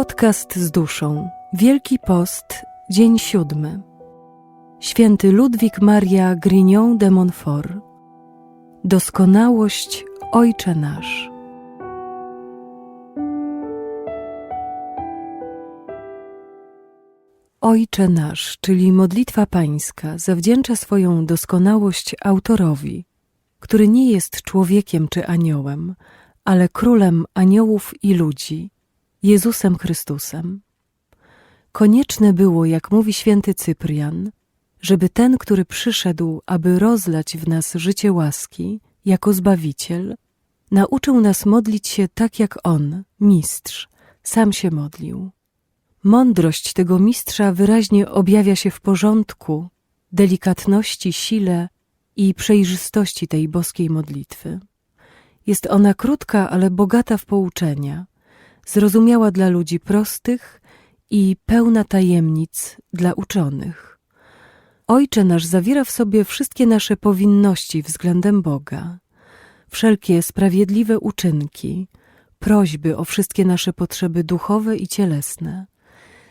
Podcast z duszą. Wielki Post, dzień siódmy. Święty Ludwik Maria Grignon de Montfort. Doskonałość Ojcze nasz. Ojcze nasz, czyli modlitwa pańska, zawdzięcza swoją doskonałość autorowi, który nie jest człowiekiem czy aniołem, ale królem aniołów i ludzi, Jezusem Chrystusem. Konieczne było, jak mówi święty Cyprian, żeby ten, który przyszedł, aby rozlać w nas życie łaski, jako Zbawiciel, nauczył nas modlić się tak jak On, mistrz, sam się modlił. Mądrość tego mistrza wyraźnie objawia się w porządku, delikatności, sile i przejrzystości tej boskiej modlitwy. Jest ona krótka, ale bogata w pouczenia, zrozumiała dla ludzi prostych i pełna tajemnic dla uczonych. Ojcze nasz zawiera w sobie wszystkie nasze powinności względem Boga, wszelkie sprawiedliwe uczynki, prośby o wszystkie nasze potrzeby duchowe i cielesne.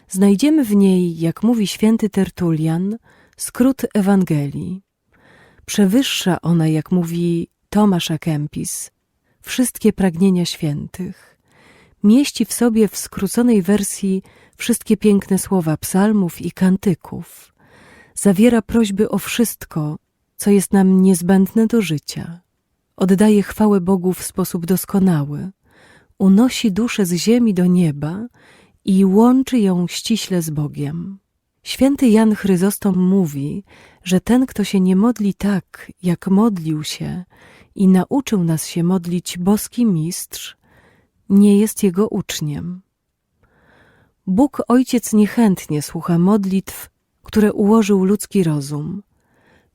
Znajdziemy w niej, jak mówi święty Tertulian, skrót Ewangelii. Przewyższa ona, jak mówi Tomasz Kempis, wszystkie pragnienia świętych. Mieści w sobie w skróconej wersji wszystkie piękne słowa psalmów i kantyków. Zawiera prośby o wszystko, co jest nam niezbędne do życia. Oddaje chwałę Bogu w sposób doskonały. Unosi duszę z ziemi do nieba i łączy ją ściśle z Bogiem. Święty Jan Chryzostom mówi, że ten, kto się nie modli tak, jak modlił się i nauczył nas się modlić boski mistrz, nie jest jego uczniem. Bóg Ojciec niechętnie słucha modlitw, które ułożył ludzki rozum.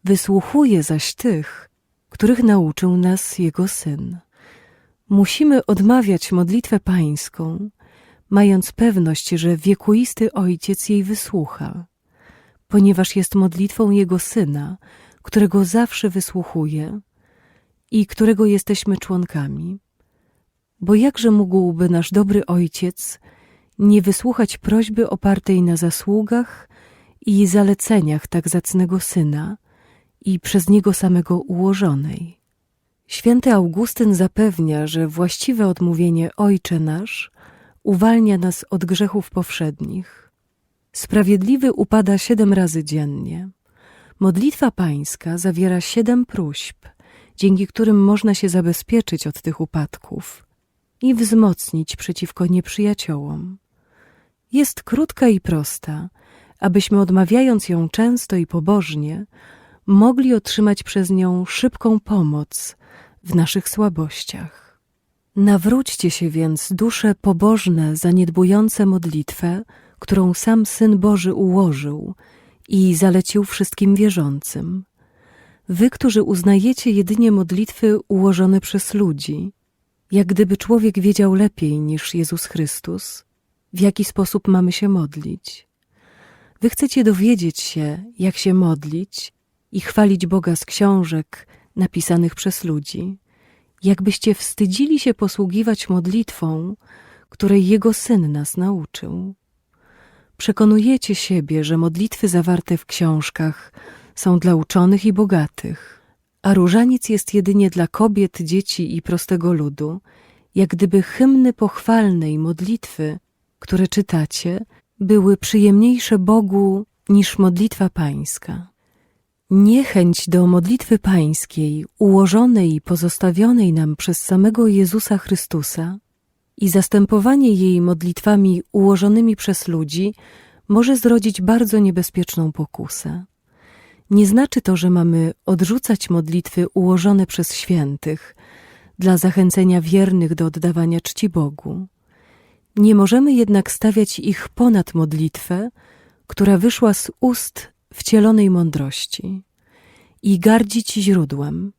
Wysłuchuje zaś tych, których nauczył nas Jego Syn. Musimy odmawiać modlitwę pańską, mając pewność, że wiekuisty Ojciec jej wysłucha, ponieważ jest modlitwą Jego Syna, którego zawsze wysłuchuje i którego jesteśmy członkami. Bo jakże mógłby nasz dobry Ojciec nie wysłuchać prośby opartej na zasługach i zaleceniach tak zacnego Syna i przez Niego samego ułożonej? Święty Augustyn zapewnia, że właściwe odmówienie Ojcze nasz uwalnia nas od grzechów powszednich. Sprawiedliwy upada siedem razy dziennie. Modlitwa pańska zawiera siedem próśb, dzięki którym można się zabezpieczyć od tych upadków i wzmocnić przeciwko nieprzyjaciołom. Jest krótka i prosta, abyśmy odmawiając ją często i pobożnie, mogli otrzymać przez nią szybką pomoc w naszych słabościach. Nawróćcie się więc, dusze pobożne, zaniedbujące modlitwę, którą sam Syn Boży ułożył i zalecił wszystkim wierzącym. Wy, którzy uznajecie jedynie modlitwy ułożone przez ludzi, jak gdyby człowiek wiedział lepiej niż Jezus Chrystus, w jaki sposób mamy się modlić. Wy chcecie dowiedzieć się, jak się modlić i chwalić Boga z książek napisanych przez ludzi, jakbyście wstydzili się posługiwać modlitwą, której Jego Syn nas nauczył. Przekonujecie siebie, że modlitwy zawarte w książkach są dla uczonych i bogatych, a różaniec jest jedynie dla kobiet, dzieci i prostego ludu, jak gdyby hymny pochwalnej modlitwy, które czytacie, były przyjemniejsze Bogu niż modlitwa pańska. Niechęć do modlitwy pańskiej, ułożonej i pozostawionej nam przez samego Jezusa Chrystusa i zastępowanie jej modlitwami ułożonymi przez ludzi może zrodzić bardzo niebezpieczną pokusę. Nie znaczy to, że mamy odrzucać modlitwy ułożone przez świętych dla zachęcenia wiernych do oddawania czci Bogu. Nie możemy jednak stawiać ich ponad modlitwę, która wyszła z ust wcielonej mądrości i gardzić źródłem.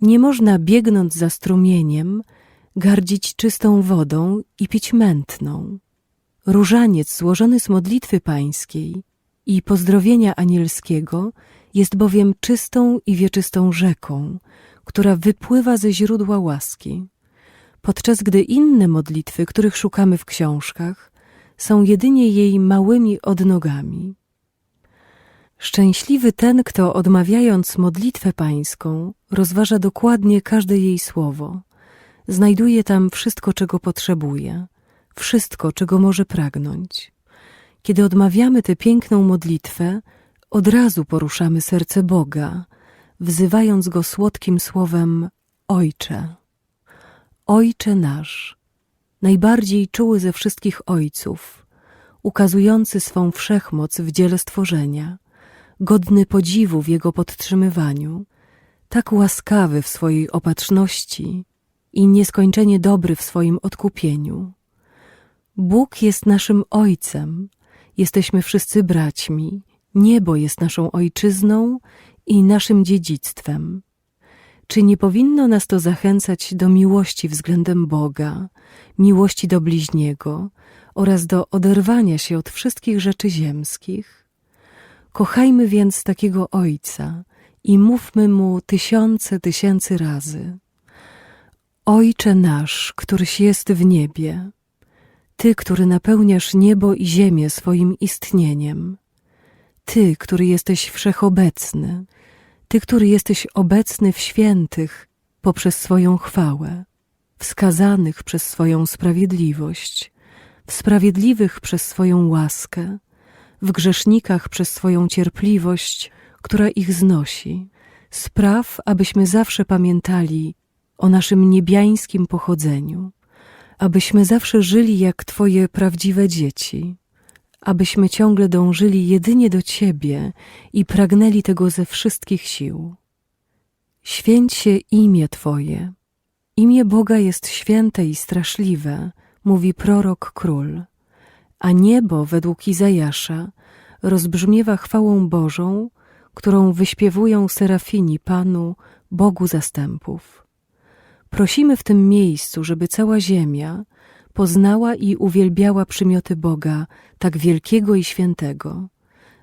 Nie można biegnąc za strumieniem, gardzić czystą wodą i pić mętną. Różaniec złożony z modlitwy pańskiej i pozdrowienia anielskiego jest bowiem czystą i wieczystą rzeką, która wypływa ze źródła łaski. podczas gdy inne modlitwy, których szukamy w książkach, są jedynie jej małymi odnogami. Szczęśliwy ten, kto odmawiając modlitwę pańską, rozważa dokładnie każde jej słowo, znajduje tam wszystko, czego potrzebuje, wszystko, czego może pragnąć. Kiedy odmawiamy tę piękną modlitwę, od razu poruszamy serce Boga, wzywając go słodkim słowem Ojcze. Ojcze nasz, najbardziej czuły ze wszystkich ojców, ukazujący swą wszechmoc w dziele stworzenia, godny podziwu w jego podtrzymywaniu, tak łaskawy w swojej opatrzności i nieskończenie dobry w swoim odkupieniu. Bóg jest naszym Ojcem, jesteśmy wszyscy braćmi, niebo jest naszą ojczyzną i naszym dziedzictwem. Czy nie powinno nas to zachęcać do miłości względem Boga, miłości do bliźniego oraz do oderwania się od wszystkich rzeczy ziemskich? Kochajmy więc takiego Ojca i mówmy Mu tysiące tysięcy razy. Ojcze nasz, któryś jest w niebie, Ty, który napełniasz niebo i ziemię swoim istnieniem, Ty, który jesteś wszechobecny, Ty, który jesteś obecny w świętych poprzez swoją chwałę, wskazanych przez swoją sprawiedliwość, w sprawiedliwych przez swoją łaskę, w grzesznikach przez swoją cierpliwość, która ich znosi. Spraw, abyśmy zawsze pamiętali o naszym niebiańskim pochodzeniu, abyśmy zawsze żyli jak Twoje prawdziwe dzieci, abyśmy ciągle dążyli jedynie do Ciebie i pragnęli tego ze wszystkich sił. Święć się imię Twoje. Imię Boga jest święte i straszliwe, mówi prorok król, a niebo według Izajasza rozbrzmiewa chwałą Bożą, którą wyśpiewują serafini Panu, Bogu zastępów. Prosimy w tym miejscu, żeby cała ziemia poznała i uwielbiała przymioty Boga tak wielkiego i świętego,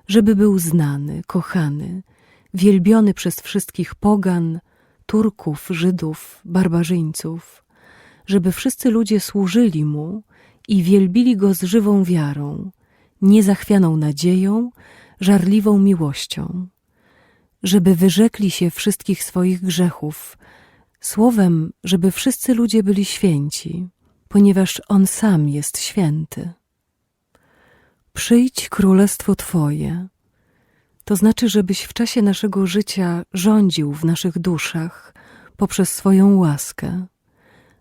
żeby był znany, kochany, wielbiony przez wszystkich pogan, Turków, Żydów, barbarzyńców, żeby wszyscy ludzie służyli Mu i wielbili Go z żywą wiarą, niezachwianą nadzieją, żarliwą miłością, żeby wyrzekli się wszystkich swoich grzechów, słowem, żeby wszyscy ludzie byli święci, ponieważ On sam jest święty. Przyjdź królestwo Twoje, to znaczy, żebyś w czasie naszego życia rządził w naszych duszach poprzez swoją łaskę,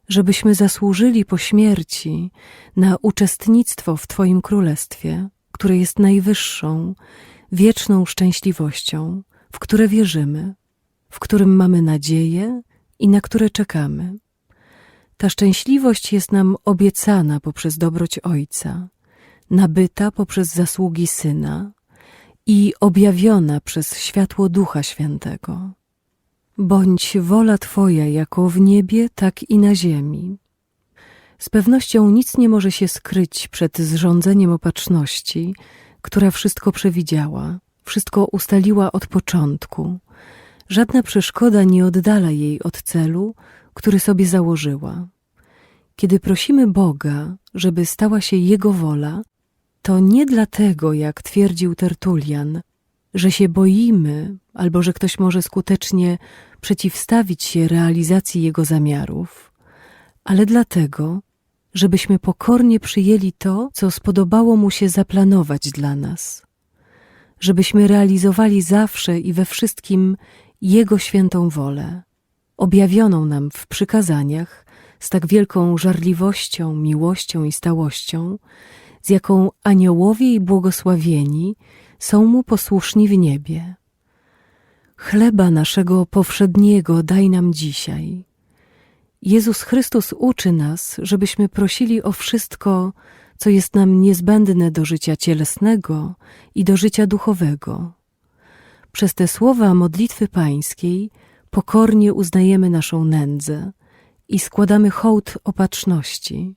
żebyśmy zasłużyli po śmierci na uczestnictwo w Twoim królestwie, które jest najwyższą, wieczną szczęśliwością, w które wierzymy, w którym mamy nadzieję i na które czekamy. Ta szczęśliwość jest nam obiecana poprzez dobroć Ojca, nabyta poprzez zasługi Syna i objawiona przez światło Ducha Świętego. Bądź wola Twoja jako w niebie, tak i na ziemi. Z pewnością nic nie może się skryć przed zrządzeniem opatrzności, która wszystko przewidziała, wszystko ustaliła od początku. Żadna przeszkoda nie oddala jej od celu, który sobie założyła. Kiedy prosimy Boga, żeby stała się Jego wola, to nie dlatego, jak twierdził Tertulian, że się boimy albo że ktoś może skutecznie przeciwstawić się realizacji Jego zamiarów, ale dlatego, żebyśmy pokornie przyjęli to, co spodobało Mu się zaplanować dla nas, żebyśmy realizowali zawsze i we wszystkim Jego świętą wolę, objawioną nam w przykazaniach z tak wielką żarliwością, miłością i stałością, z jaką aniołowie i błogosławieni są Mu posłuszni w niebie. Chleba naszego powszedniego daj nam dzisiaj. Jezus Chrystus uczy nas, żebyśmy prosili o wszystko, co jest nam niezbędne do życia cielesnego i do życia duchowego. Przez te słowa modlitwy pańskiej pokornie uznajemy naszą nędzę i składamy hołd opatrzności,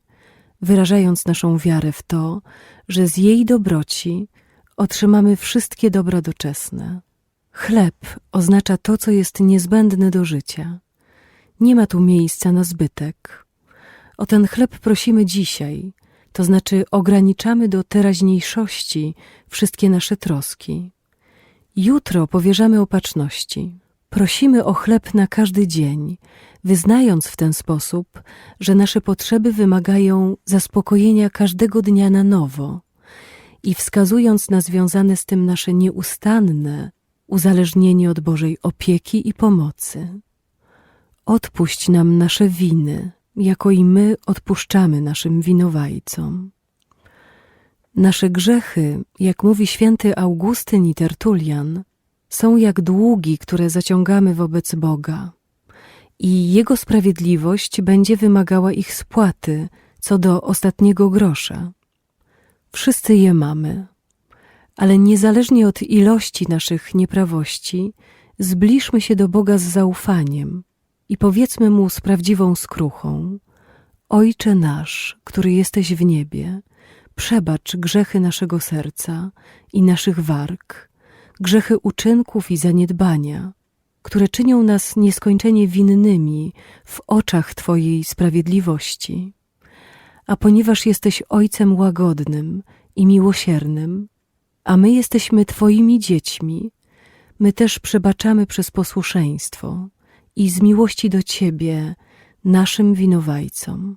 wyrażając naszą wiarę w to, że z jej dobroci otrzymamy wszystkie dobra doczesne. Chleb oznacza to, co jest niezbędne do życia. Nie ma tu miejsca na zbytek. O ten chleb prosimy dzisiaj, to znaczy ograniczamy do teraźniejszości wszystkie nasze troski. Jutro powierzamy opatrzności. Prosimy o chleb na każdy dzień, wyznając w ten sposób, że nasze potrzeby wymagają zaspokojenia każdego dnia na nowo i wskazując na związane z tym nasze nieustanne uzależnienie od Bożej opieki i pomocy. Odpuść nam nasze winy, jako i my odpuszczamy naszym winowajcom. Nasze grzechy, jak mówi święty Augustyn i Tertulian, są jak długi, które zaciągamy wobec Boga, i Jego sprawiedliwość będzie wymagała ich spłaty co do ostatniego grosza. Wszyscy je mamy, ale niezależnie od ilości naszych nieprawości, zbliżmy się do Boga z zaufaniem i powiedzmy Mu z prawdziwą skruchą: Ojcze nasz, który jesteś w niebie, przebacz grzechy naszego serca i naszych warg, grzechy uczynków i zaniedbania, które czynią nas nieskończenie winnymi w oczach Twojej sprawiedliwości. A ponieważ jesteś Ojcem łagodnym i miłosiernym, a my jesteśmy Twoimi dziećmi, my też przebaczamy przez posłuszeństwo i z miłości do Ciebie, naszym winowajcom.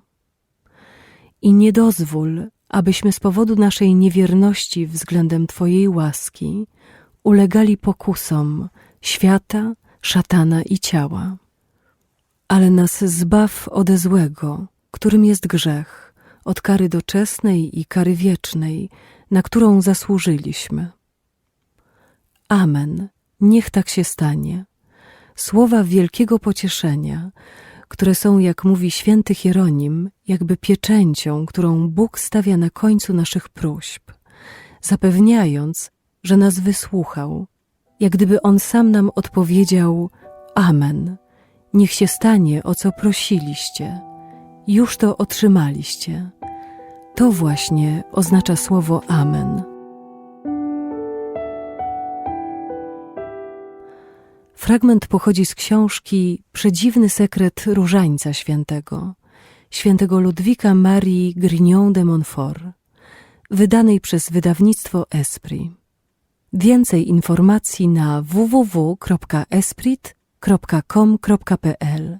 I nie dozwól, abyśmy z powodu naszej niewierności względem Twojej łaski ulegali pokusom świata, szatana i ciała. Ale nas zbaw ode złego, którym jest grzech, od kary doczesnej i kary wiecznej, na którą zasłużyliśmy. Amen. Niech tak się stanie. Słowa wielkiego pocieszenia, które są, jak mówi święty Hieronim, jakby pieczęcią, którą Bóg stawia na końcu naszych próśb, zapewniając, że nas wysłuchał, jak gdyby On sam nam odpowiedział: Amen. Niech się stanie, o co prosiliście. Już to otrzymaliście. To właśnie oznacza słowo Amen. Fragment pochodzi z książki Przedziwny sekret Różańca Świętego, świętego Ludwika Marii Grignon de Montfort, wydanej przez wydawnictwo Esprit. Więcej informacji na www.esprit.com.pl